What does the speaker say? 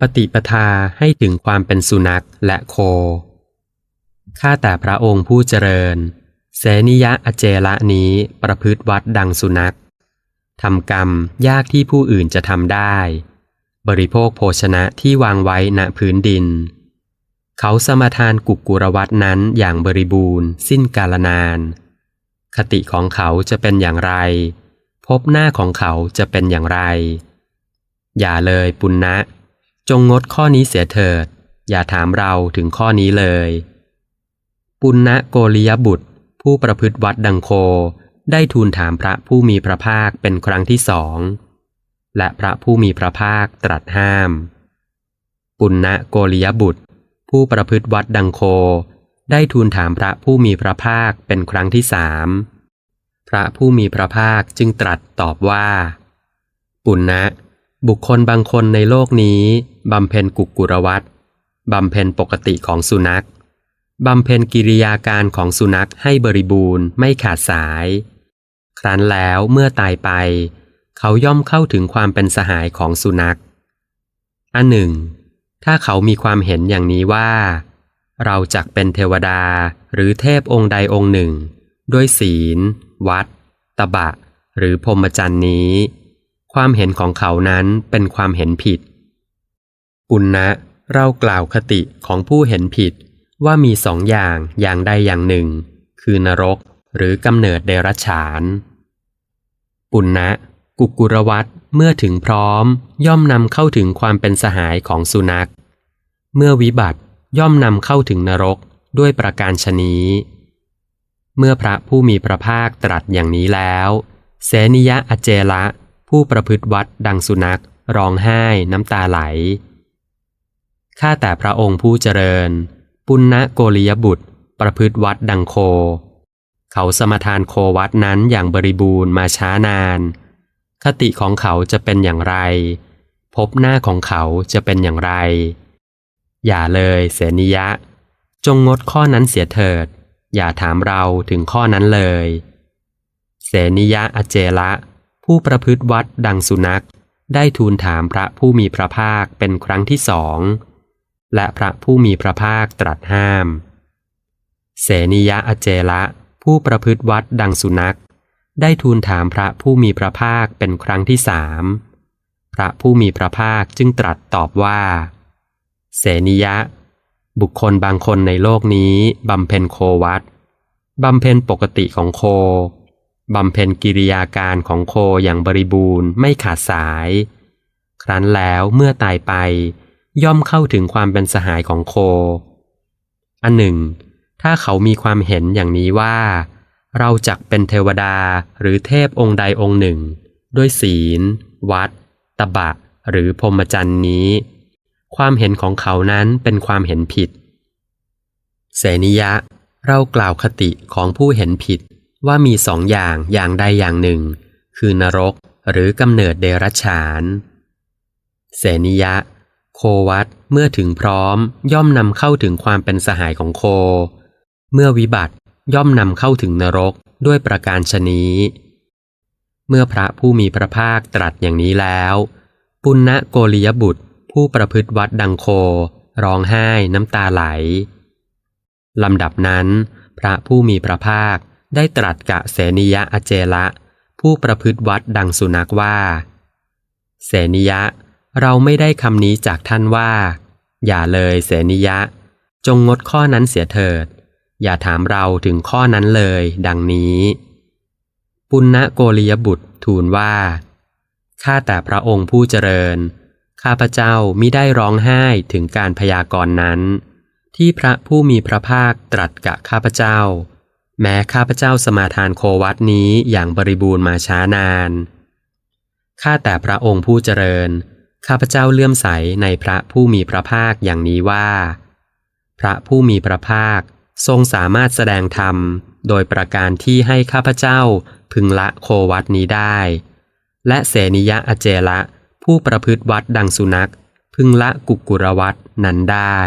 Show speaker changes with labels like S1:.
S1: ปฏิปทาให้ถึงความเป็นสุนัขและโค ข้าแต่พระองค์ผู้เจริญ เสนิยะอเจละนี้ประพฤติวัดดังสุนัขทำกรรมยากที่ผู้อื่นจะทำได้ บริโภคโภชนะที่วางไว้ณพื้นดิน เขาสมทานกุกกุรวัตนั้นอย่างบริบูรณ์ สิ้นกาลนาน คติของเขาจะเป็นอย่างไร พบหน้าของเขาจะเป็นอย่างไร อย่าเลยปุณณะ จงงดข้อนี้เสียเถิด อย่าถามเราถึงข้อนี้เลย ปุณณะโกริยบุตร ผู้ประพฤติวัดดังโคได้ทูลถามพระผู้มีพระภาคเป็นครั้งที่สอง และพระผู้มีพระภาคตรัสห้าม ปุณณะโกริยบุตร ผู้ประพฤติวัดดังโคได้ทูลถามพระผู้มีพระภาคเป็นครั้งที่สามพระผู้มีพระภาคจึงตรัสตอบว่า ปุณณะ บุคคลบางคนในโลกนี้ บำเพ็ญกุกกุรวัตบำเพ็ญปกติของสุนัข บำเพ็ญกิริยาการของสุนัขให้บริบูรณ์ไม่ขาดสาย ครั้นแล้วเมื่อตายไป เขาย่อมเข้าถึงความเป็นสหายของสุนัข อันหนึ่ง ถ้าเขามีความเห็นอย่างนี้ว่า เราจักเป็นเทวดาหรือเทพองค์ใดองค์หนึ่ง ด้วยศีล วัด ตบะ หรือพรหมจรรย์นี้ ความเห็นของเขานั้นเป็นความเห็นผิด ปุณณะเรากล่าวคติของผู้เห็นผิดว่ามีสองอย่างอย่างใดอย่างหนึ่ง คือนรกหรือกำเนิดเดรัจฉาน ปุณณะกุกุรวัตเมื่อถึงพร้อม ย่อมนำเข้าถึงความเป็นสหายของสุนัข เมื่อวิบัติย่อมนำเข้าถึงนรกด้วยประการชนี้ เมื่อพระผู้มีพระภาคตรัสอย่างนี้แล้ว เสนิยะอเจละ ผู้ประพฤติวัดดังสุนัข ร้องไห้น้ำตาไหล ข้าแต่พระองค์ผู้เจริญ ปุณณโกริยบุตร ประพฤติวัดดังโค เขาสมทานโควัดนั้นอย่างบริบูรณ์มาช้านาน คติของเขาจะเป็นอย่างไร พบหน้าของเขาจะเป็นอย่างไร อย่าเลยเสนิยะ จงงดข้อนั้นเสียเถิด อย่าถามเราถึงข้อนั้นเลย เสนิยะอเจละ ผู้ประพฤติวัดดังสุนัข ได้ทูลถามพระผู้มีพระภาคเป็นครั้งที่สอง และพระผู้มีพระภาคตรัสห้าม เสนิยะอเจละผู้ประพฤติวัดดังสุนัข ได้ทูลถามพระผู้มีพระภาคเป็นครั้งที่สามพระผู้มีพระภาคจึงตรัสตอบว่า เสนิยะ บุคคลบางคนในโลกนี้บำเพ็ญโควัดบำเพ็ญปกติของโค บำเพ็ญกิริยาการของโคอย่างบริบูรณ์ไม่ขาดสาย ครั้นแล้วเมื่อตายไปย่อมเข้าถึงความเป็นสหายของโค อันหนึ่ง ถ้าเขามีความเห็นอย่างนี้ว่า เราจักเป็นเทวดาหรือเทพองค์ใดองค์หนึ่ง ด้วยศีล วัด ตบะ หรือพรหมจรรย์นี้ ความเห็นของเขานั้นเป็นความเห็นผิด เสนิยะ เรากล่าวคติของผู้เห็นผิด ว่ามีสองอย่างอย่างใดอย่างหนึ่ง คือนรกหรือกำเนิดเดรัจฉาน เสนิยะ โควัตเมื่อถึงพร้อม ย่อมนำเข้าถึงความเป็นสหายของโค เมื่อวิบัติย่อมนำเข้าถึงนรกด้วยประการชนี้ เมื่อพระผู้มีพระภาคตรัสอย่างนี้แล้ว ปุณณโกริยบุตร ผู้ประพฤติวัดดังโค ร้องไห้น้ำตาไหลลำดับนั้น พระผู้มีพระภาค ได้ตรัสกะเสนิยะอเจละ ผู้ประพฤติวัดดังสุนัขว่า เสนิยะ เราไม่ได้คำนี้จากท่านว่า อย่าเลยเสนิยะ จงงดข้อนั้นเสียเถิด อย่าถามเราถึงข้อนั้นเลย ดังนี้ ปุณณโกริยบุตรทูลว่าข้าแต่พระองค์ผู้เจริญ ข้าพเจ้ามิได้ร้องไห้ถึงการพยากรณ์นั้น ที่พระผู้มีพระภาคตรัสกับข้าพเจ้า แม้ข้าพเจ้าสมาทานโควัดนี้อย่างบริบูรณ์มาช้านาน ข้าแต่พระองค์ผู้เจริญ ข้าพเจ้าเลื่อมใสในพระผู้มีพระภาคอย่างนี้ว่า พระผู้มีพระภาคทรงสามารถแสดงธรรม โดยประการที่ให้ข้าพเจ้าพึงละโควัดนี้ได้ และเสนิยะอเจละผู้ประพฤติวัดดังสุนัข พึงละกุกกุรวัดนั้นได้